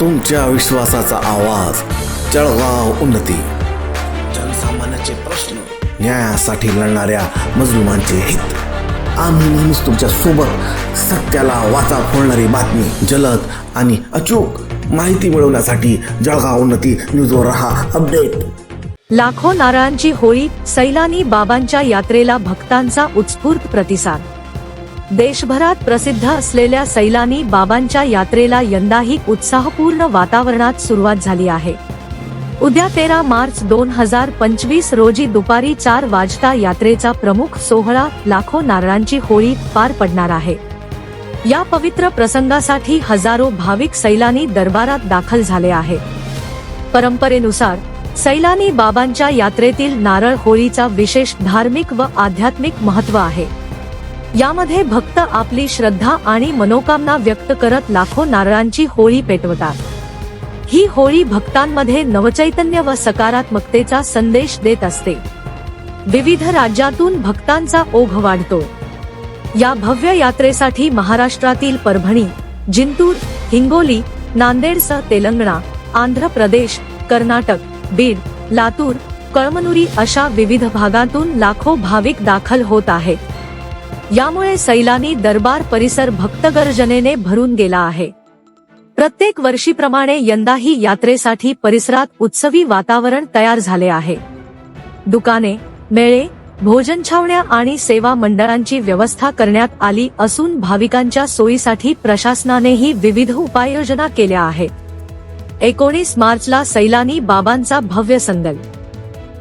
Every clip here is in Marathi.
तुमच्या विश्वासाचा आवाज. जळगाव उन्नती. जनसामान्याचे प्रश्न न्यायासाठी लढणाऱ्या मजलुमांचे हित. आम्ही नेहमीच तुमच्यासोबत सत्याला वाचा फोडणारी बातमी जलद आणि अचूक माहिती मिळवण्यासाठी जळगाव उन्नती न्यूजवर रहा. अपडेट. लाखो नारळांची होळी सैलानी बाबांच्या यात्रेला भक्तांचा उत्स्फूर्त प्रतिसाद. देशभरात प्रसिद्ध असलेल्या सैलानी बाबांच्या यात्रेला यंदाही उत्साहपूर्ण वातावरणात सुरुवात झाली आहे. उद्या तेरा मार्च दोन हजार पंचवीस रोजी दुपारी चार वाजता यात्रेचा प्रमुख सोहळा लाखो नारळांची होळी पार पडणार आहे. या पवित्र प्रसंगासाठी हजारो भाविक सैलानी दरबारात दाखल झाले आहे. परंपरेनुसार सैलानी बाबांच्या यात्रेतील नारळ होळीचा विशेष धार्मिक व आध्यात्मिक महत्त्व आहे. यामध्ये भक्त आपली श्रद्धा आणि मनोकामना व्यक्त करत लाखो नारळांची होळी पेटवतात. ही होळी भक्तांमध्ये नवचैतन्य व सकारात्मकतेचा संदेश देत असते. विविध राज्यातून भक्तांचा ओघ वाढतो. या भव्य यात्रेसाठी महाराष्ट्रातील परभणी जिंतूर हिंगोली नांदेडसह तेलंगणा आंध्र प्रदेश कर्नाटक बीड लातूर कळमनुरी अशा विविध भागातून लाखो भाविक दाखल होत आहेत. यामुळे सैलानी दरबार परिसर भक्तगर्जनेने भरून गेला आहे. प्रत्येक वर्षीप्रमाणे यंदाही यात्रेसाठी परिसरात उत्सवी वातावरण तयार झाले आहे. दुकाने मेळे भोजन छावण्या आणि सेवा मंडळांची व्यवस्था करण्यात आली असून भाविकांच्या सोयीसाठी प्रशासनानेही विविध उपाययोजना केल्या आहेत. एकोणीस मार्चला सैलानी बाबांचा भव्य संदल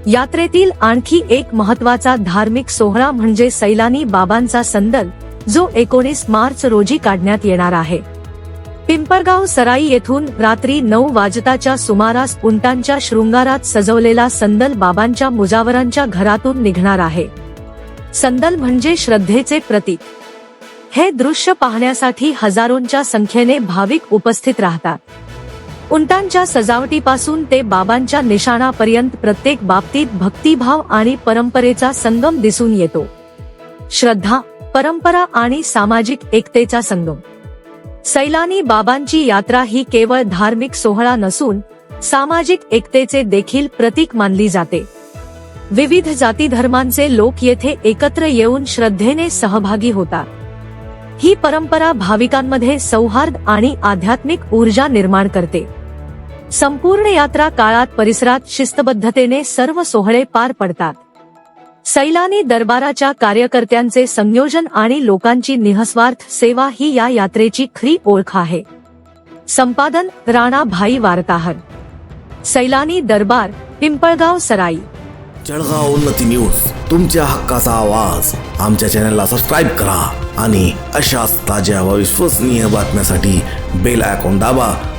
यात्रेतील आणखी एक महत्त्वाचा धार्मिक सोहळा म्हणजे सैलानी बाबांचा संदल जो एकोणीस मार्च रोजी काढण्यात येणार आहे. पिंपरगाव सराई येथून रात्री नऊ वाजताच्या सुमारास उंटांच्या शृंगारात सजवलेला संदल बाबांच्या मुजावरांच्या घरातून निघणार आहे. संदल म्हणजे श्रद्धेचे प्रतीक. हे दृश्य पाहण्यासाठी हजारोंच्या संख्येने भाविक उपस्थित राहतात. उंटांच्या सजावटीपासून ते बाबांच्या निशाणापर्यंत प्रत्येक बाबतीत भक्तिभाव आणि परंपरेचा संगम दिसून येतो. श्रद्धा परंपरा आणि सामाजिक एकतेचा संगम. सैलानी बाबांची यात्रा ही केवळ धार्मिक सोहळा नसून सामाजिक एकतेचे देखील प्रतीक मानली जाते. विविध जाती धर्मांचे लोक येथे एकत्र येऊन श्रद्धेने सहभागी होतात. ही परंपरा भाविकांमध्ये सौहार्द आणि आध्यात्मिक ऊर्जा निर्माण करते. संपूर्ण यात्रा काळात परिसरात शिस्तबद्धतेने सर्व सोहळे पार पडतात. सैलानी दरबाराच्या कार्यकर्त्यांचे संयोजन आणि लोकांची निहस्वार्थ सेवा ही या यात्रेची खरी ओळख आहे. संपादन राणा भाई वार्ताहर. सैलानी दरबार पिंपळगाव सराई. जळगाव उन्नती न्यूज तुमच्या हक्काचा आवाज. आमच्या चॅनलला सबस्क्राईब करा आणि अशाच ताज्या व विश्वसनीय बातम्यासाठी बेल आयकॉन दाबा.